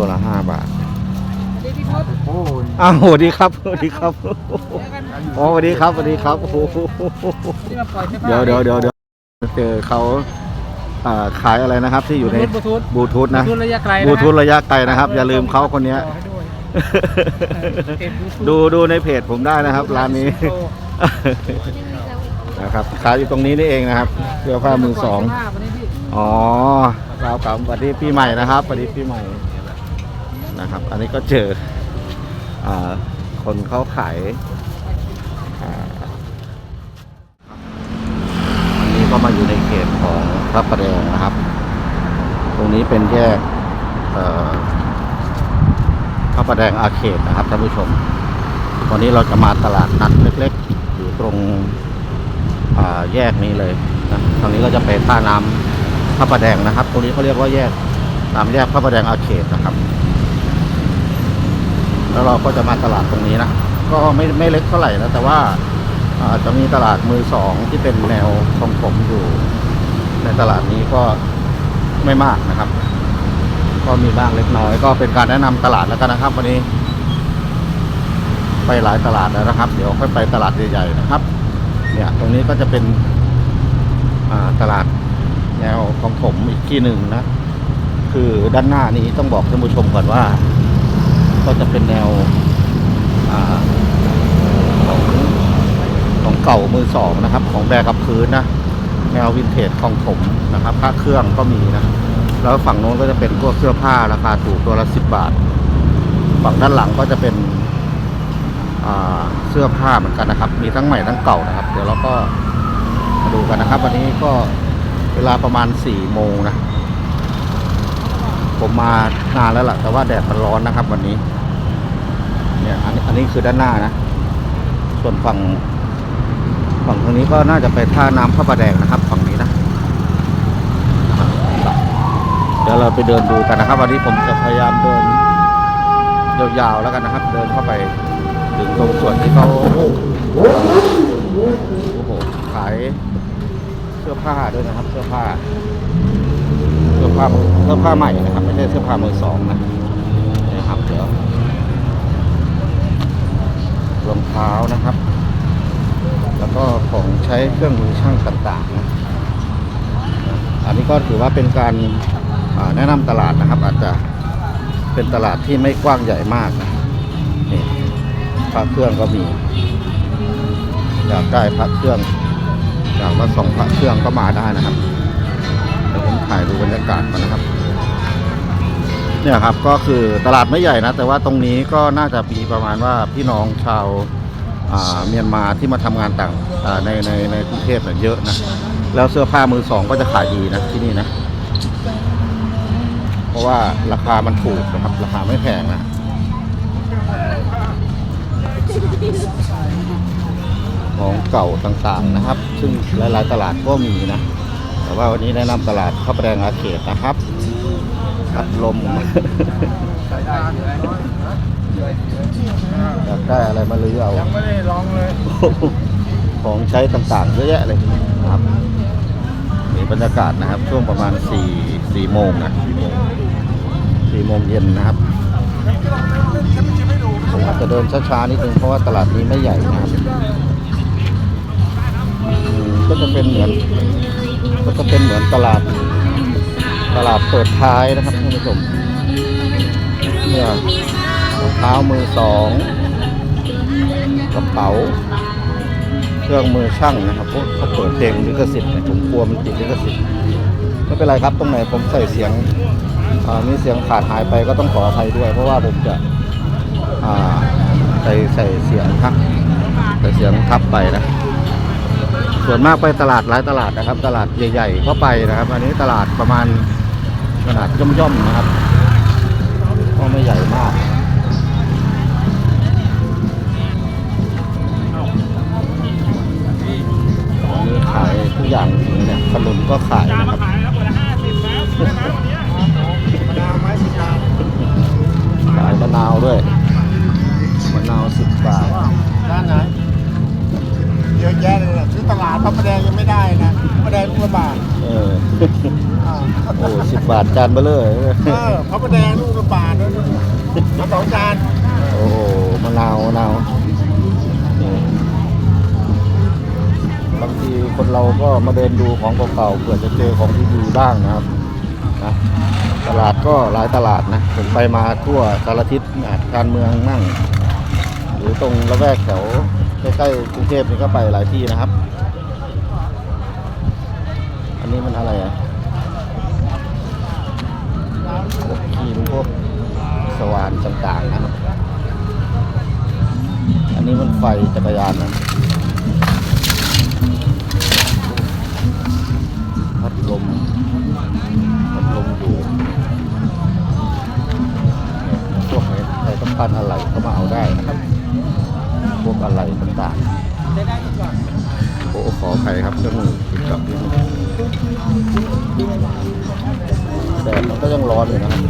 ตัวละห้าบาทโอ้ยอ้าวสวัสดีครับสวัสดีครับอ๋อสวัสดีครับสวัสดีครับโอ้โหเดี๋ยวเดี๋ยวเดี๋ยวเดี๋ยวเจอเขาอ่าขายอะไรนะครับ ที่อยู่ในบลูทูธบลูทูธนะบลูทูธระยะไกลนะบลูทูธระยะไกลนะครับ อย่าลืมเขาคนเนี้ยต่อให้ด้วยเออเพจ Bluetooth ดูดูในเพจผมได้นะครับ ร้านนี้นะครับขายอยู่ตรงนี้นี่เองนะครับเสื้อผ้ามือสองผ้าวันนี้พี่อ๋อเรากับสวัสดีปีใหม่นะครับสวัสดีปีใหม่ นะครับ อันนี้ก็เจออคนเขาขายอันนี้ก็มาอยู่ในเขตของพระประแดงนะครับ ตรงนี้เป็นแยกพระประแดงอาเขตนะครับท่านผู้ชม วันนี้เราจะมาตลาดนัดเล็กๆ อยู่ตรงแยกนี้เลยนะทางนี้ก็จะไปท่าน้ำพระประแดงนะครับ ตรงนี้เขาเรียกว่าแยกตามแยกพระประแดงอาเขตนะครับ แล้วเราก็จะมาตลาดตรงนี้นะ ก็ไม่ไม่เล็กเท่าไหร่นะแต่ว่าอาจะมีตลาดมือสองที่เป็นแนวทรงผมอยู่ ในตลาดนี้ก็ไม่มากนะครับ ก็มีบ้างเล็กน้อย ก็เป็นการแนะนำตลาดแล้วกันนะครับ วันนี้ ไปหลายตลาดแล้วนะครับ เดี๋ยวค่อยไปตลาดใหญ่ๆนะครับ เนี่ยตรงนี้ก็จะเป็นตลาดแนวของผมอีกที่หนึ่งนะ คือด้านหน้านี้ต้องบอกท่านผู้ชมก่อนว่า ก็จะเป็นแนวอของของเก่ามือสองนะครับ ของแบรกับพื้นนะแนววินเทจของผมนะครับผ้าเครื่องก็มีนะแล้วฝั่งโน้นก็จะเป็นพวกเสื้อผ้าราคาถูกตัวละสิบบาท ฝั่งด้านหลังก็จะเป็นเสื้อผ้าเหมือนกันนะครับ มีทั้งใหม่ทั้งเก่านะครับ เดี๋ยวเราก็มาดูกันนะครับ วันนี้ก็เวลาประมาณสี่โมงนะ ผมมานานแล้วล่ะ แต่ว่าแดดมันร้อนนะครับ วันนี้ เนี่ยอันนี้อันนี้คือด้านหน้านะ ส่วนฝั่ง ฝั่งทางนี้ก็น่าจะไปท่าน้ำพระประแดงนะครับ ฝั่งนี้นะเดี๋ยวเราไปเดินดูกันนะครับ วันนี้ผมจะพยายามเดินยาวๆแล้วกันนะครับ เดินเข้าไปถึงตรงส่วนที่เขาโอ้โหขายเสื้อผ้าด้วยนะครับ เสื้อผ้าเสื้อผ้าเสื้อผ้าใหม่นะครับ ช่เสื้อผ้ามือสองนะนี่ครับเดี๋ยวรองเท้านะครับ แล้วก็ของใช้เครื่องมือช่างต่างๆนะอันนี้ก็ถือว่าเป็นการแนะนำตลาดนะครับ อาจจะเป็นตลาดที่ไม่กว้างใหญ่มากนะนี่พระเครื่องก็มีอยากได้พระเครื่องอยากมาส่องพระเครื่องก็มาได้นะครับเดี๋ยวผมถ่ายดูบรรยากาศก่อนนะครับ เนี่ยครับก็คือตลาดไม่ใหญ่นะ แต่ว่าตรงนี้ก็น่าจะมีประมาณว่าพี่น้องชาวเมียนมาที่มาทำงานต่างในในในกรุงเทพเนี่ยเยอะนะแล้วเสื้อผ้ามือสองก็จะขายดีนะที่นี่นะ เพราะว่าราคามันถูกนะครับ ราคาไม่แพงนะของเก่าต่างๆนะครับ ซึ่งหลายๆตลาดก็มีนะ แต่ว่าวันนี้แนะนำตลาดข้าวแดงอาเขตนะครับ พัดลม อยากได้อะไรมาลือเอา ยังไม่ได้ลองเลยของใช้ต่างๆเยอะแยะเลยนะครับนี่บรรยากาศนะครับ ช่วงประมาณ4 4โมงนะ4โมงเย็นนะครับผมอาจจะเดินช้าๆนิดนึงเพราะว่าตลาดนี้ไม่ใหญ่นะครับอืมก็จะเป็นเหมือน ก็จะเป็นเหมือนตลาด ตลาดเปิดท้ายนะครับท่านผู้ชมเนี่ยรองเท้ามือสองกระเป๋า เครื่องมือช่างนะครับพวกเขาเปิดเพลงลิขสิทธิ์ผมกลัวมันติดลิขสิทธิ์ไม่เป็นไรครับตรงไหนผมใส่เสียงมีเสียงขาดหายไปก็ต้องขออภัยด้วย เพราะว่าผมจะใส่ใส่เสียงทับใส่เสียงทับไปนะ ส่วนมากไปตลาดหลายตลาดนะครับ ตลาดใหญ่ๆก็ไปนะครับ อันนี้ตลาดประมาณขนาดย่อมๆนะครับก็ไม่ใหญ่มากมีขายทุกอย่างเนี่ยขนมก็ขายนะครับขายแล้วคนละห้าสิบบาวไหมมะนาวขายมะนาวด้วยมะนาวสิบบาทด้านไหน เยอะแยะเลยนะซื้อตลาดพระประแดงยังไม่ได้นะพระประแดงลูกละบาทเออโอ้สิบบาทจานเบลเลอร์เออพระประแดงลูกละบาทนะมาสองจานโอ้โหมะนาวมะนาวนี่บางทีคนเราก็มาเดินดูของเก่าๆเผื่อจะเจอของที่ดีบ้างนะครับนะตลาดก็หลายตลาดนะผมไปมาทั่วสารทิศนะการเมืองมั่ง หรือตรงละแวกแถว ใกล้ๆกรุงเทพนี่ก็ไปหลายที่นะครับ อันนี้มันอะไรอะพวกครีมพวกสว่านต่างๆนะครับ อันนี้มันไฟจักรยานนะพัดลมพัดลมอยู่เนี่ยพวกนี้ใครต้องการอะไรก็มาเอาได้นะครับ วกอะไรต่างๆโอ้ขออภัยครับเรื่องมือติดกับแดดมันก็ยังร้อนอยู่นะครับ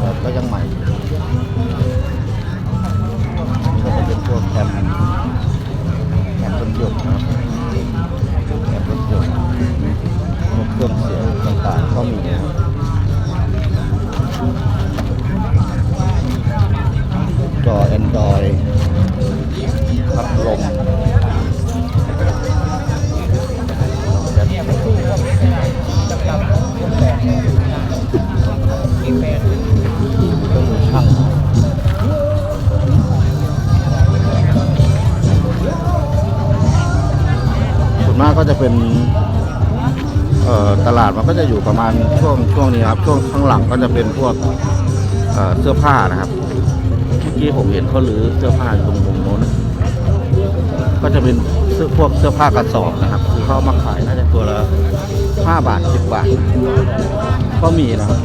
แดดก็ยังใหม่นี่ก็จะเป็นพวกแคมแคมรถยนต์นะครับแคมรถยนต์พวกเครื่องเสียงต่างๆก็มีนะครับจอ Android พัดลมเนี่ย มันสู้กับจับจับคนแปลกมีแปลกเครื่องช่างส่วนมากก็จะเป็นเอ่อตลาดมันก็จะอยู่ประมาณช่วงช่วงนี้ครับ ช่วงข้างหลังก็จะเป็นพวกเอ่อเสื้อผ้านะครับเมื่อกี้ผมเห็นเขาลือเสื้อผ้าอยู่ตรงมุม ก็จะเป็นเสื้อพวกเสื้อผ้ากระสอบนะครับคือเขามาขายน่าจะตัวละห้าบาทสิบบาทก็มีนะครับ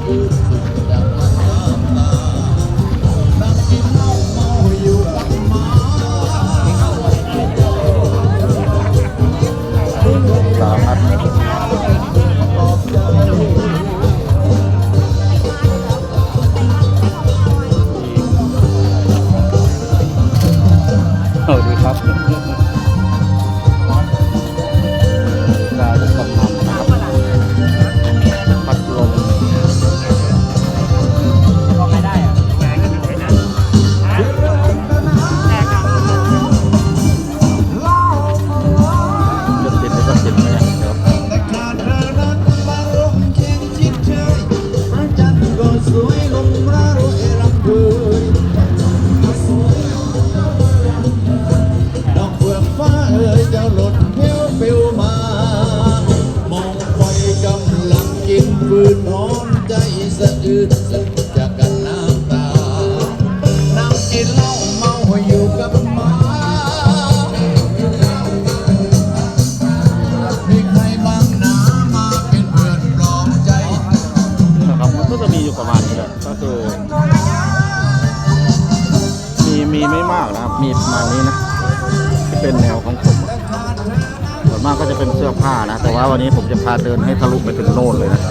ไม่มากนะครับ มีประมาณนี้นะ ที่เป็นแนวของผมส่วนมากก็จะเป็นเสื้อผ้านะ แต่ว่าวันนี้ผมจะพาเดินให้ทะลุไปถึงโน่นเลยนะ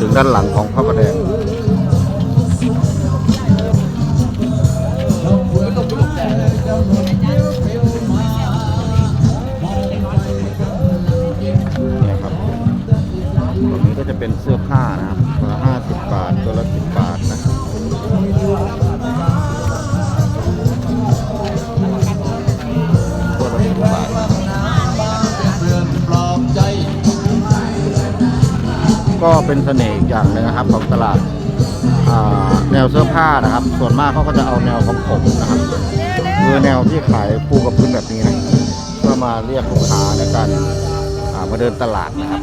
ถึงด้านหลังของพระประแดงเนี่ยครับตรงนี้ก็จะเป็นเสื้อผ้านะครับตัวละห้าสิบบาท ตัวละสิบบาท ก็เป็นเสน่ห์อีกอย่างหนึงนะครับของตลาดอ่าแนวเสื้อผ้านะครับ ส่วนมากเขาก็จะเอาแนวของผมนะครับคือแนวที่ขายปูกับพื้นแบบนี้นะเพื่อมาเรียกลูกค้าในการอ่ามาเดินตลาดนะครับ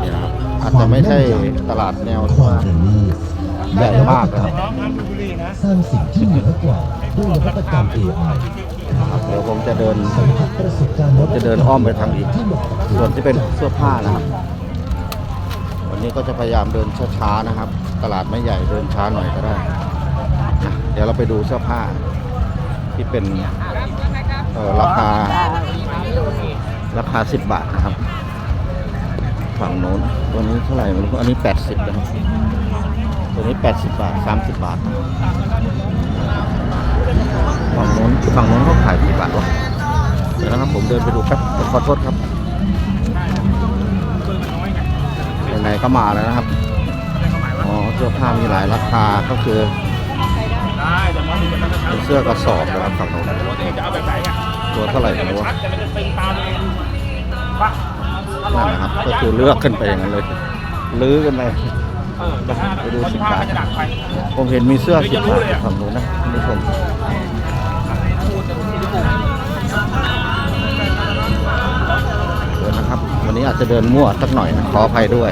นี่นะครับ อาจจะไม่ใช่ตลาดแนวใหญ่มากนะครับน้องครับบุรีนะสร้างสิ่งที่เหนือกว่าด้วยนวัตกรรม AI ครับเดี๋ยวผมจะเดินสัมผัสประสบการณ์จะเดินอ้อมไปทางอีกที่เหมาะกับคุณส่วนที่เป็นเสื้อผ้านะครับวั นี้ก็จะพยายามเดินช้าๆนะครับ ตลาดไม่ใหญ่เดินช้าหน่อยก็ได้เดี๋ยวเราไปดูเสื้อผ้าที่เป็นราคาราคา 10 บาทนะครับ ฝั่งโน้นตัวนี้เท่าไหร่ไม่รู้อันนี้ 80นะครับตัวนี้ 80 บาท 30 บาท ฝั่งโน้นฝั่งโน้นเขาขายกี่บาทวะเดี๋ยวนะครับผมเดินไปดูแป๊บขอโทษครับ ไงไหนๆก็มาแล้วนะครับ อ๋อเสื้อผ้ามีหลายราคาก็คือได้แต่มองดูมันจะชัดเป็นเสื้อกระสอบนะครับฝั่งโน้นปกติจะเอาแบบไหนอะตัวเท่าไหร่แต่ไม่มันรู้ชัดแต่มันจะตึงตาตัวเองปะนั่นนะครับ ก็คือเลือกขึ้นไปอย่างนั้นเลยลื้อกันไปเออแต่ถ้าไปดูสิผ้าบบาทมันจะดักไปผมเห็นมีเสื้อสิบบาทอยู่ฝั่งโน้นนะคุณผู้ชม วันนี้อาจจะเดินมั่วสักหน่อยนะขออภัยด้วย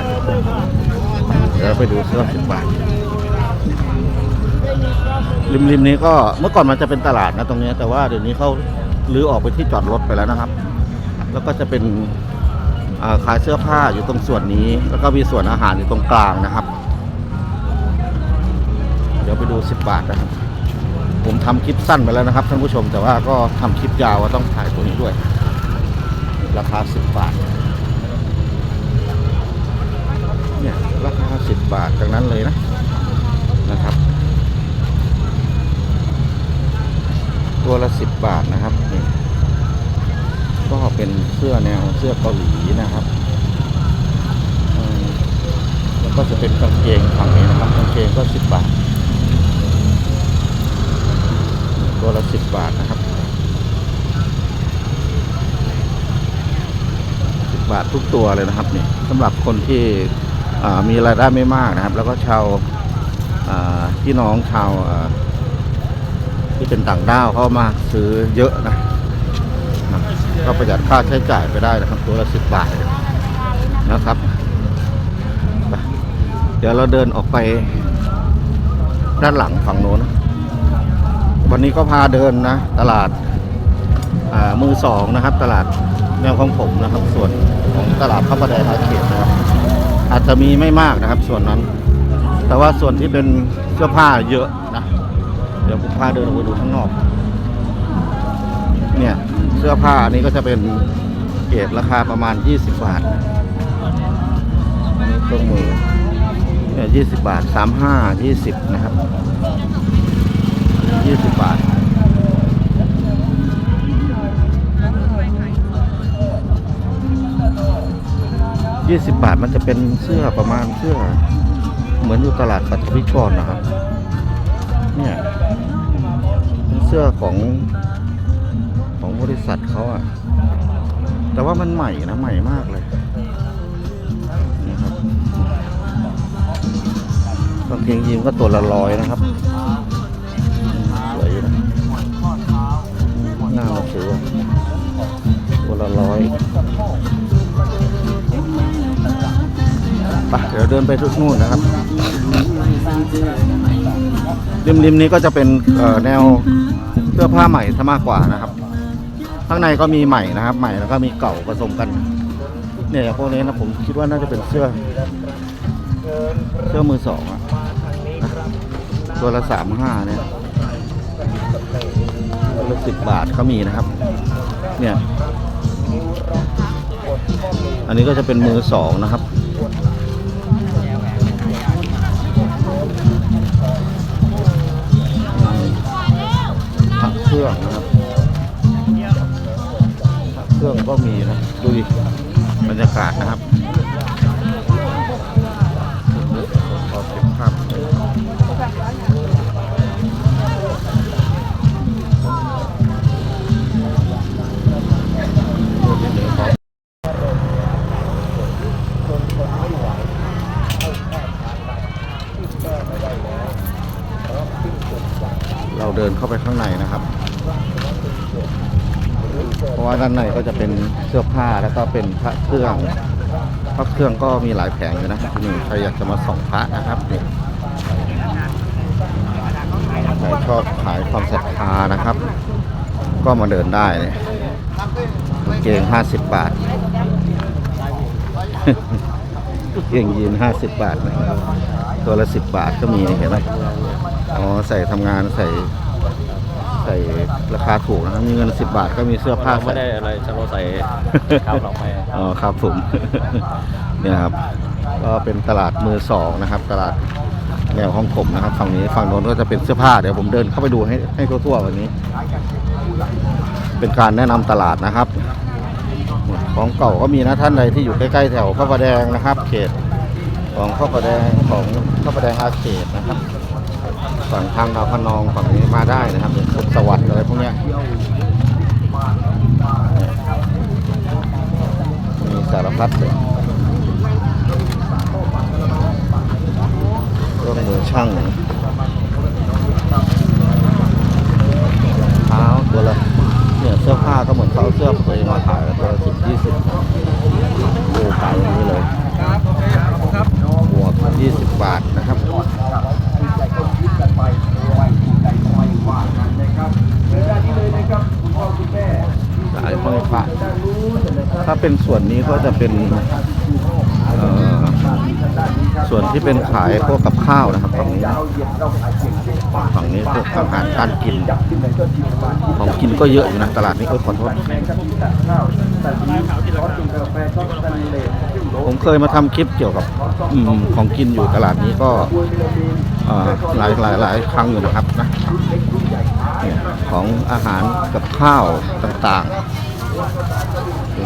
เดี๋ยวไปดูเสื้อสิบบาทริมริมนี้ก็เมื่อก่อนมันจะเป็นตลาดนะตรงนี้ แต่ว่าเดี๋ยวนี้เขาลื้อออกไปที่จอดรถไปแล้วนะครับ แล้วก็จะเป็นาขายเสื้อผ้าอยู่ตรงส่วนนี้ แล้วก็มีส่วนอาหารอยู่ตรงกลางนะครับ เดี๋ยวไปดู 10 บาทนะครับ ผมทำคลิปสั้นไปแล้วนะครับท่านผู้ชมแต่ว่าก็ทำคลิปยาวว่าต้องถ่ายตัวนี้ด้วย ราคา 10 บาท เนี่ยราคา10บาทจากนั้นเลยนะนะครับ ตัวละ10บาทนะครับนี่ก็เป็นเสื้อแนวเสื้อเกาหลีนะครับแล้วก็จะเป็นกางเกงฝั่งนี้นะครับกางเกงก็10บาท ตัวละ10บาทนะครับบาททุกตัวเลยนะครับนี่สำหรับคนที่ มีรายได้ไม่มากนะครับ แล้วก็ชาวพี่น้องชาวที่เป็นต่างด้าวเขามาซื้อเยอะนะก็ประหยัดค่าใช้จ่ายไปได้นะครับ ตัวละสิบบาทนะครับ เดี๋ยวเราเดินออกไปด้านหลังฝั่งโน้น วันนี้ก็พาเดินนะ ตลาดมือสองนะครับ ตลาดแนวของผมนะครับ ส่วนของตลาดพระประแดงอาเขตนะครับ อาจจะมีไม่มากนะครับ ส่วนนั้น แต่ว่าส่วนที่เป็นเสื้อผ้าเยอะนะ เดี๋ยวผมพาเดินออกไปดูข้างนอก เนี่ยเสื้อผ้าอันนี้ก็จะเป็นเกรดราคาประมาณ 20 บาทนนี้เครื่องมือเนี่ย20 บาท 35 20 นะครับ 20 บาท 20 บาทมันจะเป็นเสื้อประมาณเสื้อ เหมือนอยู่ตลาดปัตวิกรนะครับ เนี่ยเป็นเสื้อของของบริษัทเขาอะแต่ว่ามันใหม่นะใหม่มากเลยนี่ครับกางเกงยีนก็ตัวละร้อยนะครับ นไปทุกนู่นนะครับ ริมริมนี้ก็จะเป็นแนวเสื้อผ้าใหม่ซะมากกว่านะครับ ข้างในก็มีใหม่นะครับ ใหม่แล้วก็มีเก่าผสมกัน เนี่ยพวกนี้นะผมคิดว่าน่าจะเป็นเสื้อ เสื้อมือสองอะตัวละสามห้าเนี่ยตัวละสิบบาทก็มีนะครับ เนี่ย อันนี้ก็จะเป็นมือสองนะครับ ระเครื่องนะครับเครื่องก็มีนะ ดูดิบรรยากาศนะครับขอเก็บภาพดูนิดนึงครับเราเดินเข้าไปข้างในนะครับ เพราะว่าด้านในก็จะเป็นเสื้อผ้าแล้วก็เป็นพระเครื่อง พระเครื่องก็มีหลายแผงอยู่นะที่นี่ใครอยากจะมาส่องพระนะครับนี่ใครชอบขายความศรัทธานะครับ ก็มาเดินได้เนี่ยงเกงห้าสิบบาทกางเกงยีนห้าสิบบาทนะตัวละสิบบาทก็มีเห็นไหมอ๋อใส่ทำงานใส่ ใส่ราคาถูกนะครับมีเงินสิบบาทก็มีเสื้อผ้าไม่ใส่ ได้อะไรจะเราใส่ข้าวหลอกไปอ๋อครับผม เนี่ยครับ ก็เป็นตลาดมือสองนะครับ ตลาดแนวของผมนะครับ ฝั่งนี้ฝั่งโน้นก็จะเป็นเสื้อผ้าเดี๋ยวผมเดินเข้าไปดูให้ให้ทั่วๆวันนี้ เป็นการแนะนำตลาดนะครับ ของเก่าก็มีนะท่านใดที่อยู่ใกล้ๆแถวพระประแดงนะครับ เขตของข้าวปลาแดงของข้าวปลาแดงอาเขตนะครับ ฝั่งทางดาวพนองฝั่งนี้มาได้นะครับสุขสวัสดิ์อะไรพวกเนี้ยมีสารพัดเลยเครื่องมือช่างเท้าตัวละเนี่ยเสื้อผ้าก็เหมือนเขาเอาเสื้อเองมาขายตัวละสิบยี่สิบดูขายอย่างนี้เลย ครับโอเคครับ บวกยี่สิบบาทนะครับ สายห้อยพระถ้าเป็ นี้ก็จะเป็นส่วนที่เป็นขายพวกกับข้าวนะครับฝั่งนี้ฝั่งนี้พวกอาหารการกิน ของกินก็เยอะอยู่นะตลาดนี้ก็ขอโทษผมเคยมาทำคลิปเกี่ยวกับอของกินอยู่ตลาดนี้ก็หลายหลายหลายครั้งอยู่นะครับนะของอาหารกับข้าวต่างๆ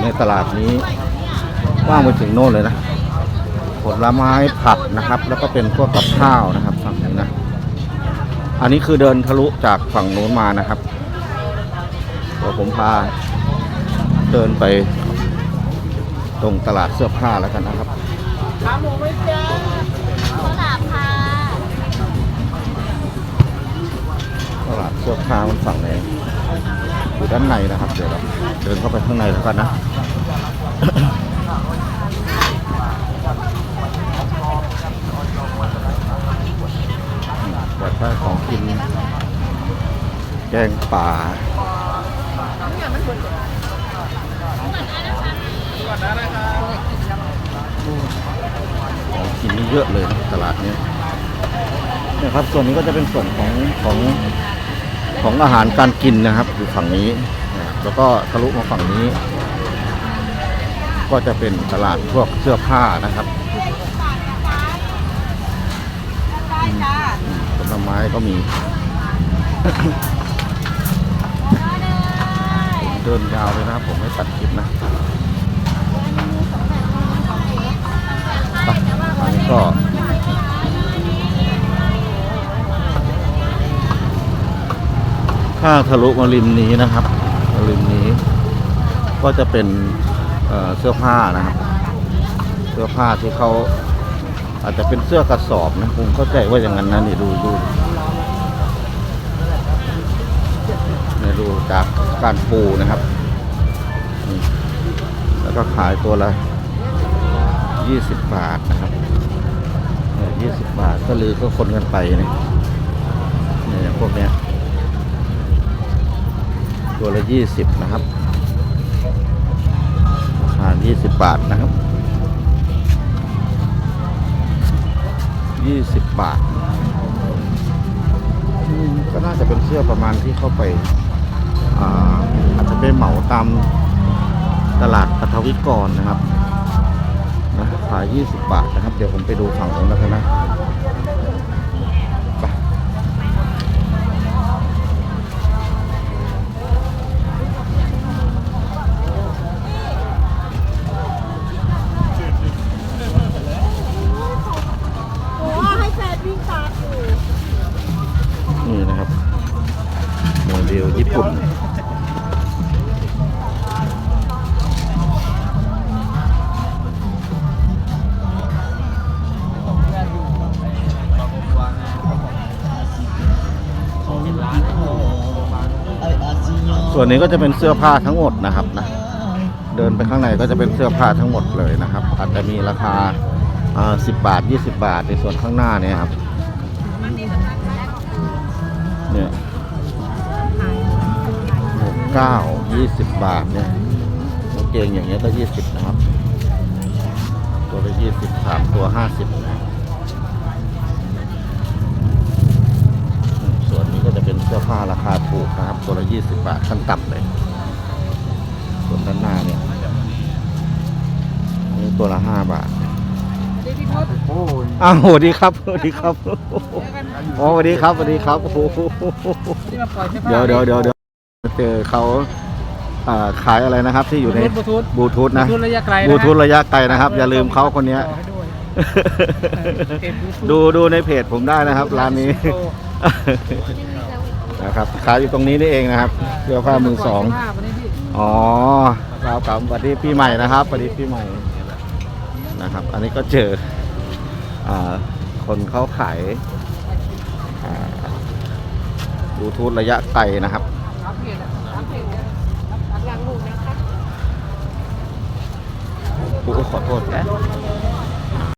ในตลาดนี้ว่างไปถึงโน่นเลยนะผลไม้ผักนะครับ แล้วก็เป็นพวกกับข้าวนะครับฝั่งนี้นะ อันนี้คือเดินทะลุจากฝั่งโน้นมานะครับเดี๋ยวผมพาเดินไปตรงตลาดเสื้อผ้าแล้วกันนะครับขาหมูไหม่จ้าข้าวหลามค่ะตลาดเสื้อผ้ามันฝั่งไหนอยู่ด้านในนะครับ เดี๋ยวเราเดินเข้าไปข้างในแล้วกันนะ แต่ถ้าของกิน แกงป่าของกินนี่เยอะเลยนะตลาดเนี้ยเนี่ยครับส่วนนี้ก็จะเป็นส่วนของของของอาหารการกินนะครับอยู่ฝั่งนี้ แล้วก็ทะลุมาฝั่งนี้ ก็จะเป็นตลาดพวกเสื้อผ้านะครับผลไม้ก็มี เดินยาวเลยนะผมไม่ตัดคลิปนะอันนี้ก็ถ้าทะลุมาริมนี้นะครับริมนี้ก็จะเป็น เเสื้อผ้านะครับ เสื้อผ้าที่เขาอาจจะเป็นเสื้อกระสอบนะผมเข้าใจว่าอย่างนั้นนะนี่ดูดูนี่ดูจากการปูนะครับ แล้วก็ขายตัวละ20บาทนะครับเนี่ย20บาทก็ลือก็คนกันไปนี่เนี่ยอย่างพวกเนี้ยตัวละ20นะครับ ราคา20บาทนะครับ20บาทก็น่าจะเป็นเสื้อประมาณที่เข้าไปอาอาจจะไปเหมาตามตลาดปัทวิกรนะครับนะขาย 20 บาทนะครับ เดี๋ยวผมไปดูฝั่งนู้นแล้วกันนะ วนนี้ก็จะเป็นเสื้อผ้าทั้งหมดนะครับนะเดินไปข้างในก็จะเป็นเสื้อผ้าทั้งหมดเลยนะครับ อาจจะมีราคาอ่า10บาท 20 บาทในส่วนข้างหน้าเนี่ยครับเนี่ยหกเก้ายี่สิบบาทเนี่ยกางเกงอย่างเงี้ยก็ยี่สิบนะครับ ตัวละยี่สิบสามตัวห้าสิบ เป็นเสื้อผ้าราคาถูกนะครับ ตัวละยี่สิบบาทขั้นต่ำเลย ส่วนด้านหน้าเนี่ยอันนี่ตัวละห้าบาทอ้าวสวัสดีครับสวัสดีครับอ๋อสวัสดีครับสวัสดีครับโอ้โหที่มาปล่อยเสื้อผ้าเดี๋ยวเดี๋ยวเดี๋ยวเดี๋ยวเจอเขาอ่าขายอะไรนะครับ ที่อยู่ในบลูทูธบลูทูธนะบลูทูธระยะไกลนะบลูทูธระยะไกลนะครับ อย่าลืมเขาคนเนี้ยต่อให้ด้วยดูดูในเพจผมได้นะครับ ร้านนี้ นะครับขายอยู่ตรงนี้นี่เองนะครับเสื้อผ้ามือสองอ๋อครับครับสวัสดีปีใหม่นะครับสวัสดีปีใหม่นะครับ อันนี้ก็เจอคนเขาขายบลูทูธระยะไกลนะครับกูขอโทษนะ